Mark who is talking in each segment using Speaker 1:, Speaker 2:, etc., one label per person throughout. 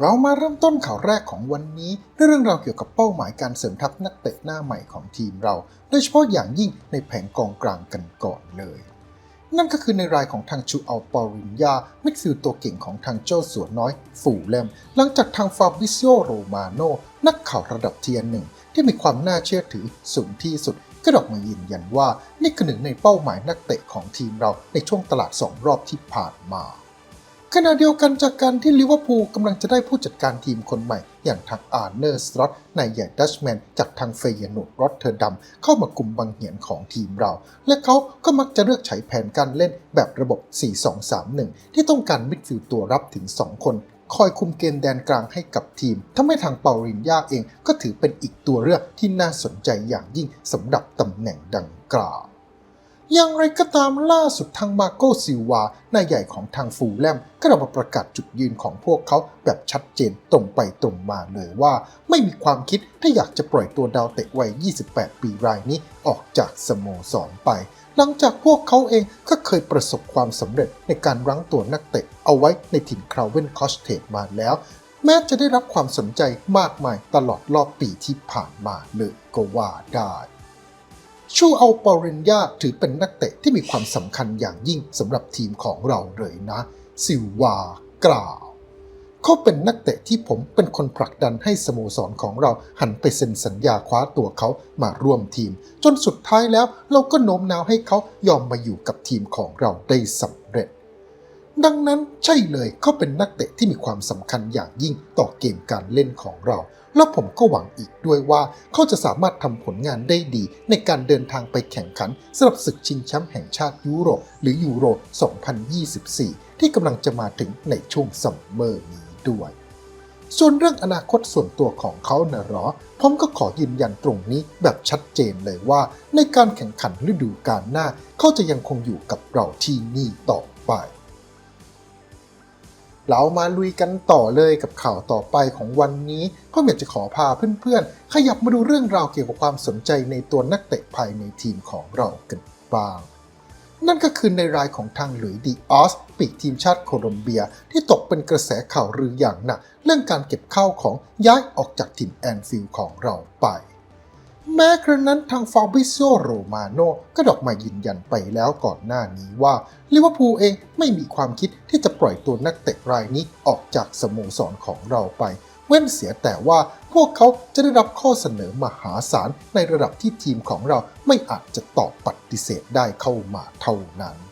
Speaker 1: เรามาเริ่มต้นข่าวแรกของวันนี้ด้วยเรื่องราวเกี่ยวกับเป้าหมายการเสริมทัพนักเตะหน้าใหม่ของทีมเรา โดยเฉพาะอย่างยิ่งในแผงกองกลางกันก่อนเลย นั่นก็คือในรายของทางชูอัลปอรินยามิดฟิลด์ตัวเก่งของทางเจ้าสัวน้อย ฝูแลม หลังจากทางฟาบิซิโอโรมาโนนักข่าวระดับเทียนหนึ่ง ที่มีความน่าเชื่อถือสูงที่สุดก็ดอกมายืนยันว่านี่คือหนึ่งในเป้าหมายนักเตะของทีมเราในช่วงตลาดสองรอบที่ผ่านมา ขณะเดียวกันจากการที่ลิเวอร์พูลกำลังจะได้ผู้จัดการทีมคนใหม่ อย่างทางอาร์เนอร์สตรอตนายใหญ่ดัชแมนจากทางเฟยนูดรอตเทอร์ดัมเข้ามากลุ่มบังเหียนของทีมเรา และเขาก็มักจะเลือกใช้แผนการเล่นแบบระบบ 4-2-3-1 ที่ต้องการมิดฟิลด์ตัวรับถึง 2 คนคอยคุมเกมแดนกลางให้กับทีมทำให้ทางเปารินยาเองก็ถือเป็นอีกตัวเลือกที่น่าสนใจอย่างยิ่งสำหรับตำแหน่งดังกล่าว อย่างไรก็ตามล่าสุดทางมาโกซิวานายใหญ่ของทางฟูลแลมก็ออกมาประกาศจุดยืนของพวกเขาแบบชัดเจนตรงไปตรงมาเลยว่า ไม่มีความคิดที่อยากจะปล่อยตัวดาวเตะวัย 28 ปีรายนี้ออกจากสโมสรไป หลังจากพวกเขาเองก็เคยประสบความสำเร็จในการรั้งตัวนักเตะเอาไว้ในถิ่นคราวเวนคอสเทดมาแล้ว แม้จะได้รับความสนใจมากมายตลอดรอบปีที่ผ่านมาเลยก็ว่าได้ ชูอัลปอเรนยาถือเป็นนักเตะที่มีความสำคัญอย่างยิ่งสำหรับทีมของเราเลยนะ ซิลวากล่าวเขาเป็นนักเตะที่ผมเป็นคนผลักดันให้สโมสรของเราหันไปเซ็นสัญญาคว้าตัวเขามาร่วมทีม จนสุดท้ายแล้วเราก็โน้มน้าวให้เขายอมมาอยู่กับทีมของเราได้สำเร็จ ดังนั้นใช่เลยเขาเป็นนักเตะที่มีความสำคัญอย่างยิ่งต่อเกมการเล่นของเรา แล้วผมก็หวังอีกด้วยว่าเขาจะสามารถทำผลงานได้ดี ในการเดินทางไปแข่งขันสำหรับศึกชิงแชมป์แห่งชาติยุโรปหรือยูโร 2024 ที่กำลังจะมาถึงในช่วงซัมเมอร์นี้ด้วยส่วนเรื่องอนาคตส่วนตัวของเขานะหรอ ผมก็ขอยืนยันตรงนี้แบบชัดเจนเลยว่า ในการแข่งขันฤดูกาลหน้า เขาจะยังคงอยู่กับเราที่นี่ต่อไป เรามาลุยกันต่อเลยกับข่าวต่อไปของวันนี้พ่อเมียจะขอพาเพื่อนๆ ขยับมาดูเรื่องราวเกี่ยวกับความสนใจในตัวนักเตะภายในทีมของเรากันบ้าง นั่นก็คือในรายของทางหลุยส์ดีออสปีกทีมชาติโคลอมเบีย ที่ตกเป็นกระแสข่าวลืออย่างหนักเรื่องการเก็บข้าวของย้ายออกจากถิ่นแอนฟิลด์ของเราไป แม้กระนั้นทางฟาบิซโอโรมาโนก็ดอกมายืนยันไปแล้วก่อนหน้านี้ว่าลิเวอร์พูลเองไม่มีความคิดที่จะปล่อยตัวนักเตะรายนี้ออกจากสโมสรของเราไป เว้นเสียแต่ว่าพวกเขาจะได้รับข้อเสนอมหาศาลในระดับที่ทีมของเราไม่อาจจะตอบปฏิเสธได้เข้ามาเท่านั้น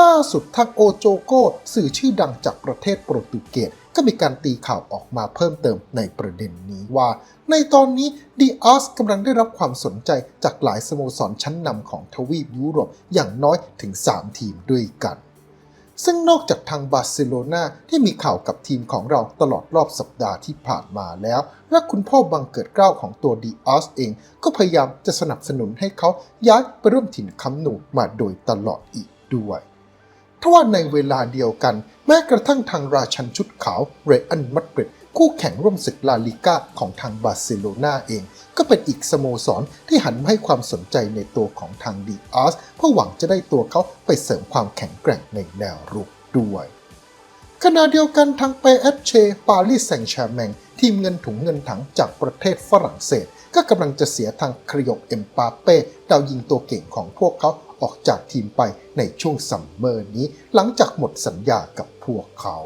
Speaker 1: ล่าสุดทางโอโจโกสื่อชื่อดังจากประเทศโปรตุเกสก็มีการตีข่าวออกมาเพิ่มเติมในประเด็นนี้ว่า ในตอนนี้ดีอาสกำลังได้รับความสนใจจากหลายสโมสรชั้นนำของทวีปยุโรปอย่างน้อยถึง 3 ทีมด้วยกัน ซึ่งนอกจากทางบาร์เซโลนาที่มีข่าวกับทีมของเราตลอดรอบสัปดาห์ที่ผ่านมาแล้ว และคุณพ่อบังเกิดเกล้าของตัวดีอาสเอง ก็พยายามจะสนับสนุนให้เขาย้ายไปร่วมถิ่นคำหนูมาโดยตลอดอีกด้วย ทว่าในเวลาเดียวกัน แม้กระทั่งทางราชันชุดขาวเรอันมัดริดคู่แข่งร่วมศึกลาลิก้าของทางบาร์เซโลนาเอง ก็เป็นอีกสโมสรที่หันมาให้ความสนใจในตัวของทางดีอาร์สเพื่อหวังจะได้ตัวเขาไปเสริมความแข็งแกร่งในแนวรุกด้วยขณะเดียวกันทางเปเอฟเชปารีสแซงต์แชร์แมงทีมเงินถุงเงินถังจากประเทศฝรั่งเศส ก็กำลังจะเสียทางคริโยเอ็มปาเป้ดาวยิงตัวเก่งของพวกเขาออกจากทีมไปในช่วงซัมเมอร์นี้ หลังจากหมดสัญญากับพวกเขา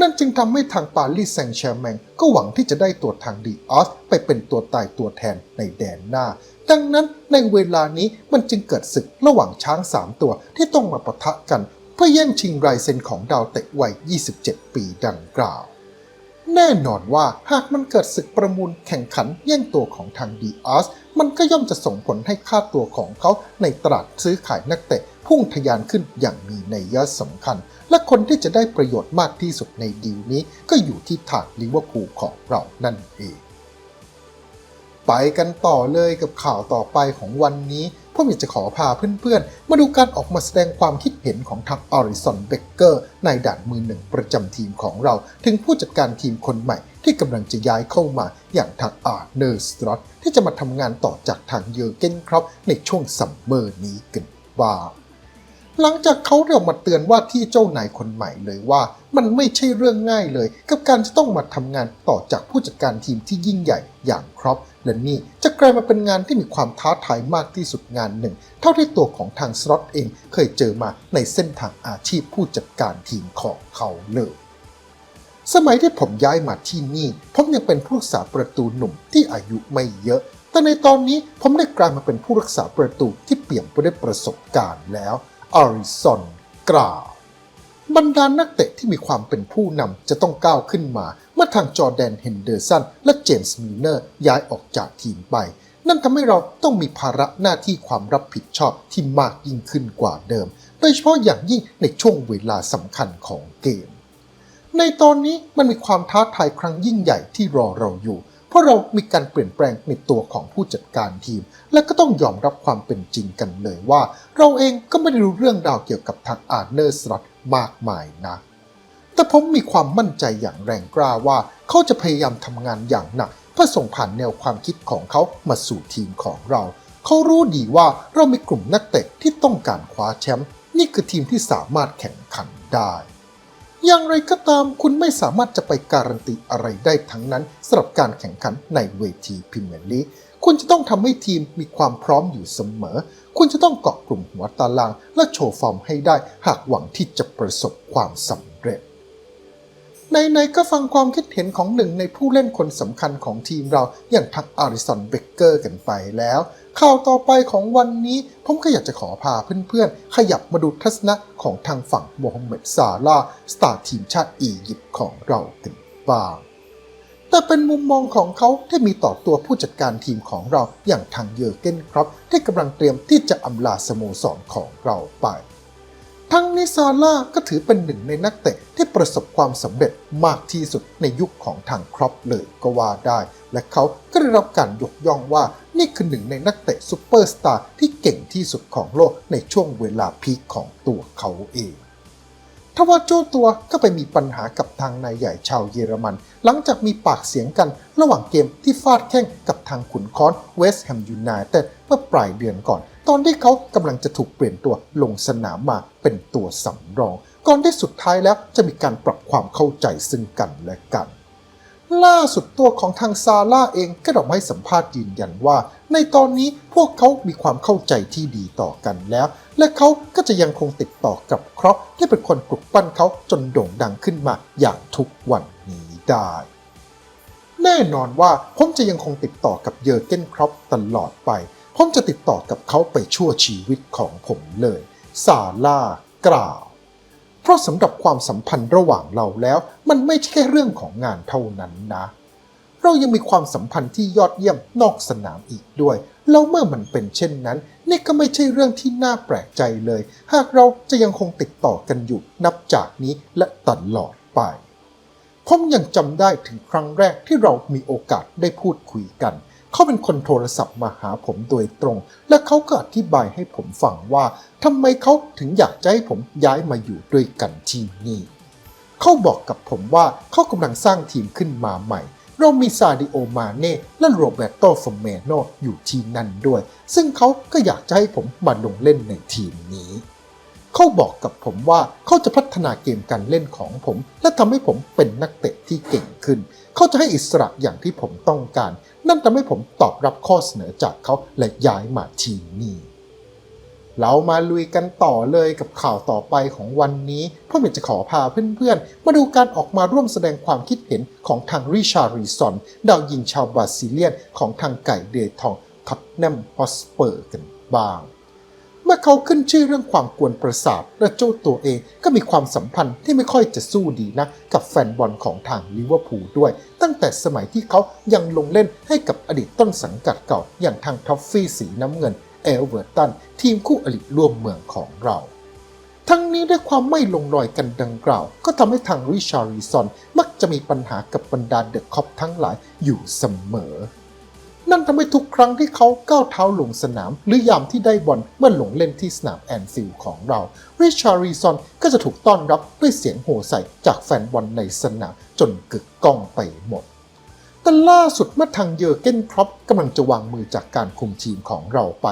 Speaker 1: นั่นจึงทำให้ทางปารีสแซงต์แชร์แมงก็หวังที่จะได้ตัวทางดีออสไปเป็นตัวตายตัวแทนในแดนหน้า ดังนั้นในเวลานี้มันจึงเกิดศึกระหว่างช้าง 3 ตัวที่ต้องมาปะทะกัน เพื่อแย่งชิงลายเซ็นของดาวเตะวัย 27 ปีดังกล่าว แน่นอนว่าหากมันเกิดศึกประมูลแข่งขันแย่งตัวของทางดีอาร์สมันก็ย่อมจะส่งผลให้ค่าตัวของเขาในตลาดซื้อขายนักเตะพุ่งทะยานขึ้นอย่างมีนัยสำคัญ และคนที่จะได้ประโยชน์มากที่สุดในดีลนี้ ก็อยู่ที่ทางลิเวอร์พูลของเรานั่นเอง ไปกันต่อเลยกับข่าวต่อไปของวันนี้ พวกอยากจะขอพาเพื่อนๆ มาดูการออกมาแสดงความคิดเห็นของทางออริสันเบเกอร์ในด่านมือหนึ่งประจำทีมของเรา ถึงผู้จัดการทีมคนใหม่ที่กำลังจะย้ายเข้ามาอย่างทางอาร์เนอร์สตรอตที่จะมาทำงานต่อจากทางเยอร์เกนครับในช่วงซัมเมอร์นี้กันบ้าง หลังจากเขาเรียกมาเตือนว่าที่เจ้านายคนใหม่เลยว่า มันไม่ใช่เรื่องง่ายเลย กับการจะต้องมาทำงานต่อจากผู้จัดการทีมที่ยิ่งใหญ่อย่างครอปและนี่จะกลายมาเป็นงานที่มีความท้าทายมากที่สุดงานหนึ่ง เท่าที่ตัวของทางสล็อตเองเคยเจอมาในเส้นทางอาชีพผู้จัดการทีมของเขาเลยสมัยที่ผมย้ายมาที่นี่ ผมยังเป็นผู้รักษาประตูหนุ่มที่อายุไม่เยอะ แต่ในตอนนี้ผมได้กลายมาเป็นผู้รักษาประตูที่เปี่ยมไปด้วยประสบการณ์แล้ว อาริสันกล่าวบรรดานักเตะที่มีความเป็นผู้นำจะต้องก้าวขึ้นมา เมื่อทางจอร์แดนเฮนเดอร์สันและเจมส์มิเนอร์ย้ายออกจากทีมไป นั่นทำให้เราต้องมีภาระหน้าที่ความรับผิดชอบที่มากยิ่งขึ้นกว่าเดิม โดยเฉพาะอย่างยิ่งในช่วงเวลาสำคัญของเกม ในตอนนี้มันมีความท้าทายครั้งยิ่งใหญ่ที่รอเราอยู่ ราะเรามีการเปลี่ยนแปลงในตัวของผู้จัดการทีม และก็ต้องยอมรับความเป็นจริงกันเลยว่า เราเองก็ไม่ได้รู้เรื่องราวเกี่ยวกับทางอาร์เนอร์สลอตมากมายนะ แต่ผมมีความมั่นใจอย่างแรงกล้าว่าเขาจะพยายามทำงานอย่างหนักเพื่อส่งผ่านแนวความคิดของเขามาสู่ทีมของเรา เขารู้ดีว่าเรามีกลุ่มนักเตะที่ต้องการคว้าแชมป์นี่คือทีมที่สามารถแข่งขันได้ อย่างไรก็ตามคุณไม่สามารถจะไปการันตีอะไรได้ทั้งนั้นสำหรับการแข่งขันในเวทีพรีเมียร์ลีกคุณจะต้องทำให้ทีมมีความพร้อมอยู่เสมอ คุณจะต้องเกาะกลุ่มหัวตาราง และโชว์ฟอร์มให้ได้หากหวังที่จะประสบความสำเร็จ ในๆก็ฟังความคิดเห็นของหนึ่งในผู้เล่นคนสำคัญของทีมเราอย่างทักอาริสันเบเกอร์กันไปแล้วข่าวต่อไปของวันนี้ ผมก็อยากจะขอพาเพื่อนๆ ขยับมาดูทัศนะของทางฝั่งโมฮัมเหม็ดซาลาสตาร์ทีมชาติอียิปต์ของเรากันบ้างแต่เป็นมุมมองของเขาที่มีต่อตัวผู้จัดการทีมของเราอย่างทางเยอร์เกนครับ ที่กำลังเตรียมที่จะอำลาสโมสรของเราไป ทั้งนิซาร่าก็ถือเป็นหนึ่งในนักเตะที่ประสบความสำเร็จมากที่สุดในยุคของทางครอปเลยก็ว่าได้ และเขาก็ได้รับการยกย่องว่า นี่คือหนึ่งในนักเตะซูเปอร์สตาร์ที่เก่งที่สุดของโลกในช่วงเวลาพีคของตัวเขาเองทว่าเจ้าตัวก็ไปมีปัญหากับทางนายใหญ่ชาวเยอรมัน หลังจากมีปากเสียงกันระหว่างเกมที่ฟาดแข้งกับทางขุนค้อนเวสต์แฮมยูไนเต็ดเมื่อปลายเดือนก่อน ตอนที่เขากำลังจะถูกเปลี่ยนตัวลงสนามมาเป็นตัวสำรอง ก่อนที่สุดท้ายแล้วจะมีการปรับความเข้าใจซึ่งกันและกันล่าสุดตัวของทางซาร่าเองก็ได้ออกมาให้สัมภาษณ์ยืนยันว่า ในตอนนี้พวกเขามีความเข้าใจที่ดีต่อกันแล้ว และเขาก็จะยังคงติดต่อกับครอปที่เป็นคนปลุกปั้นเขาจนโด่งดังขึ้นมาอย่างทุกวันนี้ได้ แน่นอนว่าผมจะยังคงติดต่อกับเยอร์เกนครอปตลอดไป ผมจะติดต่อกับเขาไปชั่วชีวิตของผมเลย ซาร่ากล่าว เพราะสำหรับความสัมพันธ์ระหว่างเราแล้ว มันไม่ใช่แค่เรื่องของงานเท่านั้นนะ เรายังมีความสัมพันธ์ที่ยอดเยี่ยมนอกสนามอีกด้วยแล้วเมื่อมันเป็นเช่นนั้น นี่ก็ไม่ใช่เรื่องที่น่าแปลกใจเลย หากเราจะยังคงติดต่อกันอยู่นับจากนี้และตลอดไปผมยังจำได้ถึงครั้งแรกที่เรามีโอกาสได้พูดคุยกัน เขาเป็นคนโทรศัพท์มาหาผมโดยตรง และเขาก็อธิบายให้ผมฟังว่าทำไมเขาถึงอยากจะให้ผมย้ายมาอยู่ด้วยกันที่นี่ เขาบอกกับผมว่าเขากำลังสร้างทีมขึ้นมาใหม่ เรามีซาดิโอมาเน่และโรเบโตฟอร์เมโนอยู่ที่นั่นด้วย ซึ่งเขาก็อยากจะให้ผมมาลงเล่นในทีมนี้ เขาบอกกับผมว่าเขาจะพัฒนาเกมการเล่นของผม และทำให้ผมเป็นนักเตะที่เก่งขึ้น เขาจะให้อิสระอย่างที่ผมต้องการ นั่นทำให้ผมตอบรับข้อเสนอจากเขาและย้ายมาทีมนี้เรามาลุยกันต่อเลยกับข่าวต่อไปของวันนี้พ่อจะขอพาเพื่อนๆ มาดูการออกมาร่วมแสดงความคิดเห็นของทางริชารีซอนดาวยิงชาวบราซิเลียนของทางไก่เดทองท็อตแนมฮอสเปอร์กันบ้าง เมื่อเขาขึ้นชื่อเรื่องความกวนประสาทและเจ้าตัวเองก็มีความสัมพันธ์ที่ไม่ค่อยจะสู้ดีนะกับแฟนบอลของทางลิเวอร์พูลด้วย ตั้งแต่สมัยที่เขายังลงเล่นให้กับอดีตต้นสังกัดเก่าอย่างทางท็อฟฟี่สีน้ำเงินเอลเวอร์ตันทีมคู่อริร่วมเมืองของเราทั้งนี้ด้วยความไม่ลงรอยกันดังกล่าว ก็ทำให้ทางริชาริซอนมักจะมีปัญหากับบรรดาเดอะคอปทั้งหลายอยู่เสมอ นั่นทำให้ทุกครั้งที่เขาก้าวเท้าลงสนาม หรือยามที่ได้บอลเมื่อหลงเล่นที่สนามแอนฟิลด์ของเรา ริชารีซอนก็จะถูกต้อนรับด้วยเสียงโห่ใส่จากแฟนบอลในสนาม จนกึกก้องไปหมดแต่ล่าสุดเมื่อทางเยอร์เกนครอปกำลังจะวางมือจากการคุมทีมของเราไป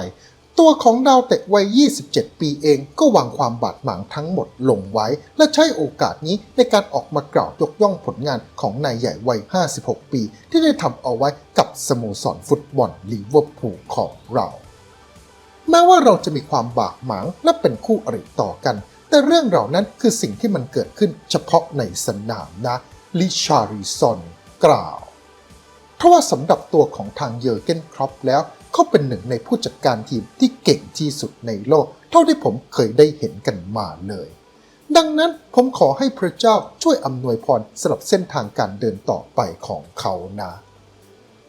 Speaker 1: ตัวของดาวเตะวัย 27 ปีเองก็วางความบาดหมางทั้งหมดลงไว้ และใช้โอกาสนี้ในการออกมากล่าวยกย่องผลงานของนายใหญ่วัย 56 ปี ที่ได้ทำเอาไว้กับสโมสรฟุตบอลลิเวอร์พูลของเรา แม้ว่าเราจะมีความบาดหมางและเป็นคู่อริต่อกัน แต่เรื่องเหล่านั้นคือสิ่งที่มันเกิดขึ้นเฉพาะในสนามนะลิชาริซอนกล่าว เพราะว่าสำหรับตัวของทางเยอร์เกนครอปแล้ว เขาเป็นหนึ่งในผู้จัดการทีมที่เก่งที่สุดในโลก เท่าที่ผมเคยได้เห็นกันมาเลย ดังนั้นผมขอให้พระเจ้าช่วยอำนวยพรสำหรับเส้นทางการเดินต่อไปของเขานะ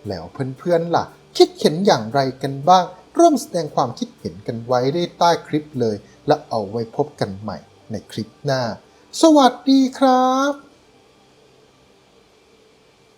Speaker 1: แล้วเพื่อนๆล่ะ คิดเห็นอย่างไรกันบ้าง ร่วมแสดงความคิดเห็นกันไว้ได้ใต้คลิปเลย และเอาไว้พบกันใหม่ในคลิปหน้า สวัสดีครับ